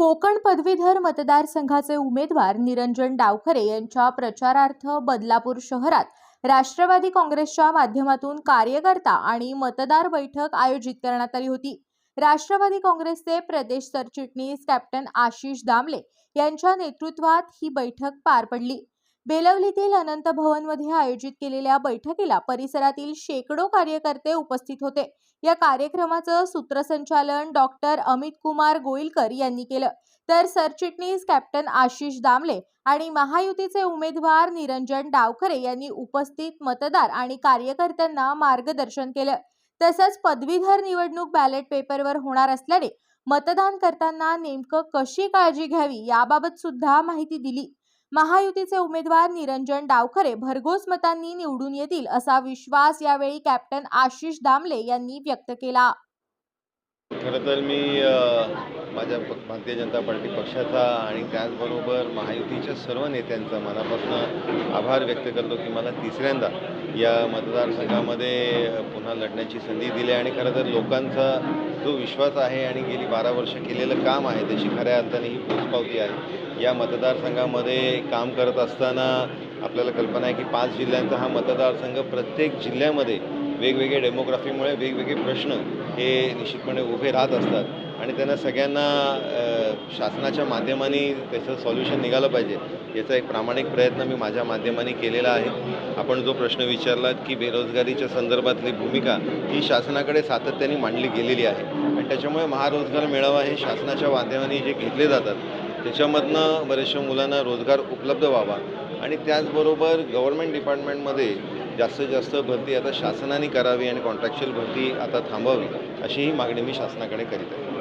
कोकण पदवीधर मतदारसंघाचे उमेदवार निरंजन डावखरे यांच्या प्रचारार्थ बदलापूर शहरात राष्ट्रवादी काँग्रेसच्या माध्यमातून कार्यकर्ता आणि मतदार बैठक आयोजित करण्यात आली होती. राष्ट्रवादी काँग्रेसचे प्रदेश सरचिटणीस कॅप्टन आशिष दामले यांच्या नेतृत्वात ही बैठक पार पडली. बेलवलीतील अनंत भवनमध्ये आयोजित केलेल्या बैठकीला परिसरातील शेकडो कार्यकर्ते उपस्थित होते. या कार्यक्रमाचं सूत्रसंचालन डॉक्टर अमित कुमार गोईलकर यांनी केलं. तर सरचिटणीस कॅप्टन आशिष दामले आणि महायुतीचे उमेदवार निरंजन डावखरे यांनी उपस्थित मतदार आणि कार्यकर्त्यांना मार्गदर्शन केलं. तसंच पदवीधर निवडणूक बॅलेट पेपरवर होणार असल्याने मतदान करताना नेमकं कशी काळजी घ्यावी याबाबत सुद्धा माहिती दिली. महायुतीचे उमेदवार निरंजन डावखरे भरघोस मतांनी निवडून येतील असा विश्वास यावेळी कॅप्टन आशिष दामले यांनी व्यक्त केला. खरं तर मी माझ्या भारतीय जनता पार्टी पक्षाचा आणि त्याचबरोबर महायुतीच्या सर्व नेत्यांचा मनापासून आभार व्यक्त करतो की मला तिसऱ्यांदा या मतदारसंघामध्ये पुन्हा लढण्याची संधी दिली आणि खरं तर लोकांचा जो विश्वास आहे आणि गेली बारा वर्ष केलेलं काम आहे त्याची खऱ्या अर्थाने ही पोचपावती आहे. या मतदारसंघामध्ये काम करत असताना आपल्याला कल्पना आहे की पाच जिल्ह्यांचा हा मतदारसंघ प्रत्येक जिल्ह्यामध्ये वेगवेगळ्या डेमोग्राफीमुळे वेगवेगळे प्रश्न हे निश्चितपणे उभे राहत असतात. आणि त्यांना सगळ्यांना शासनाच्या माध्यमाने त्याचं सॉल्युशन निघालं पाहिजे याचा एक प्रामाणिक प्रयत्न मी माझ्या माध्यमाने केलेला आहे. आपण जो प्रश्न विचारलात की बेरोजगारीच्या संदर्भातली भूमिका ही शासनाकडे सातत्याने मांडली गेलेली आहे. आणि त्याच्यामुळे महारोजगार मेळावा हे शासनाच्या माध्यमाने जे घेतले जातात त्याच्यामधनं बऱ्याचशा मुलांना रोजगार उपलब्ध व्हावा. आणि त्याचबरोबर गव्हर्मेंट डिपार्टमेंटमध्ये जास्तीत जास्त भरती आता शासनाने करावी आणि कॉन्ट्रॅक्च्युअल भरती आता थांबावी अशी ही मागणी मी शासनाकडे करीत आहे.